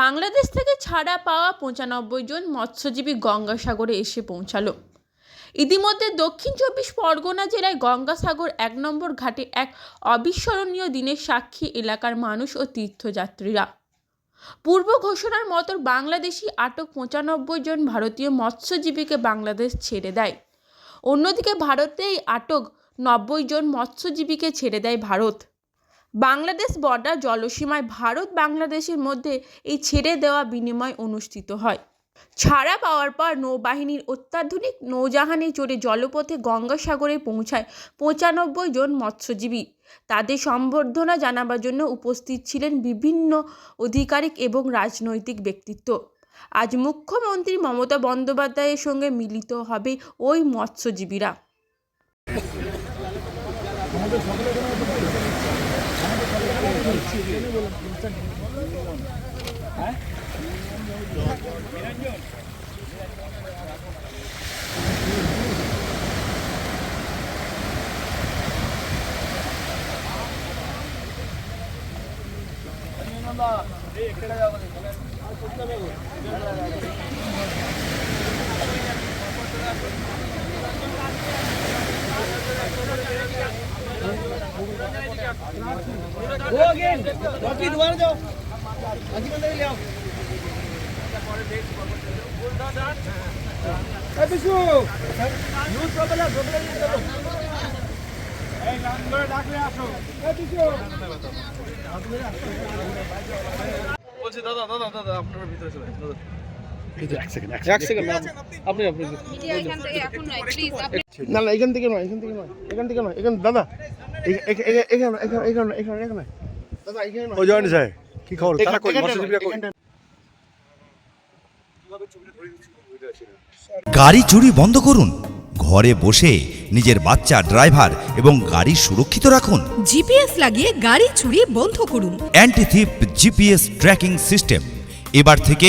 বাংলাদেশ থেকে ছাড়া পাওয়া পঁচানব্বই জন মৎস্যজীবী গঙ্গাসাগরে এসে পৌঁছালো। ইতিমধ্যে দক্ষিণ চব্বিশ পরগনা জেলায় গঙ্গাসাগর এক নম্বর ঘাটে এক অবিস্মরণীয় দিনের সাক্ষী এলাকার মানুষ ও তীর্থযাত্রীরা। পূর্ব ঘোষণার মতো বাংলাদেশি আটক পঁচানব্বই জন ভারতীয় মৎস্যজীবীকে বাংলাদেশ ছেড়ে দেয়। অন্যদিকে ভারতে এই আটক নব্বই জন মৎস্যজীবীকে ছেড়ে দেয় ভারত। বাংলাদেশ বর্ডার জলসীমায় ভারত বাংলাদেশের মধ্যে এই ছেড়ে দেওয়া বিনিময় অনুষ্ঠিত হয়। ছাড়া পাওয়ার পর নৌবাহিনীর অত্যাধুনিক নৌজাহানে চড়ে জলপথে গঙ্গাসাগরে পৌঁছায় পঁচানব্বই জন মৎস্যজীবী। তাদের সম্বর্ধনা জানাবার জন্য উপস্থিত ছিলেন বিভিন্ন আধিকারিক এবং রাজনৈতিক ব্যক্তিত্ব। আজ মুখ্যমন্ত্রী মমতা বন্দ্যোপাধ্যায়ের সঙ্গে মিলিত হবে ওই মৎস্যজীবীরা। ఇక్కడ हो अगेन वापी दोबारा जाओ आजी बंदे ले आओ ए बिशु न्यूज पेपर ला पेपर ले चलो এই নাম্বার ডাকলে আসো এ বিশু বলছি দাদা দাদা দাদা আপনার ভিতরে চলে দাদা এক সেকেন্ড আপনি আপনি মিডিয়া এখান থেকে এখন নয় প্লিজ আপনি না না এখান থেকে নয় এখান থেকে নয় এখান থেকে নয় এখান দাদা কি খবর গাড়ি চুরি বন্ধ করুন। ঘরে বসে নিজের বাচ্চা ড্রাইভার এবং গাড়ি সুরক্ষিত রাখুন। জিপিএস লাগিয়ে গাড়ি চুরি বন্ধ করুন। Antitheft GPS tracking system. এবার থেকে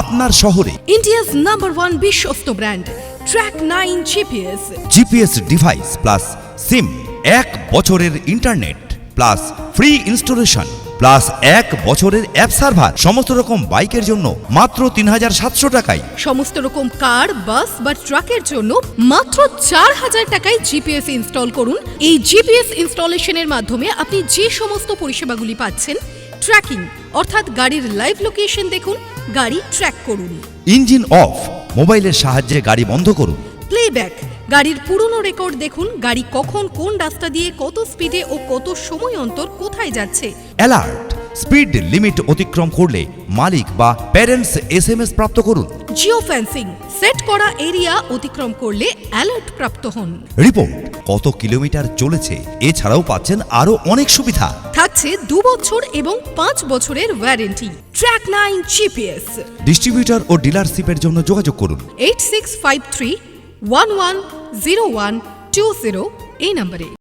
আপনার শহরে ইন্ডিয়াস নাম্বার ওয়ান বিশ্বস্ত brand track nine GPS GPS device plus SIM. এক বছরের internet plus free installation plus এক বছরের অ্যাপ সার্ভার সমস্ত রকম বাইকের জন্য মাত্র তিন হাজার সাতশো টাকায়। সমস্ত রকম কার বাস বা ট্রাকের জন্য মাত্র চার হাজার টাকায় জিপিএস ইনস্টল করুন। এই জিপিএস ইনস্টলেশনের মাধ্যমে আপনি যে সমস্ত পরিষেবাগুলি পাচ্ছেন ট্র্যাকিং অর্থাৎ গাড়ির লাইভ লোকেশন দেখুন গাড়ি ট্র্যাক করুন। ইঞ্জিন অফ মোবাইলের সাহায্যে গাড়ি বন্ধ করুন। প্লেব্যাক গাড়ির পুরনো রেকর্ড দেখুন গাড়ি কখন কোন রাস্তা দিয়ে কত স্পিডে ও কত সময় অন্তর কোথায় যাচ্ছে। অ্যালার্ট স্পিড লিমিট অতিক্রম করলে মালিক বা প্যারেন্টস এস এম এস প্রাপ্ত করুন। জিও ফেন্সিং সেট করা এরিয়া অতিক্রম করলে অ্যালার্ট প্রাপ্ত হন। রিপোর্ট কত কিলোমিটার চলেছে এছাড়াও পাচ্ছেন আরও অনেক সুবিধা। থাকছে দু বছর এবং পাঁচ বছরের warranty track nine GPS distributor ও ডিলারশিপের জন্য যোগাযোগ করুন। Eight six five three one one zero one two zero এই নম্বরে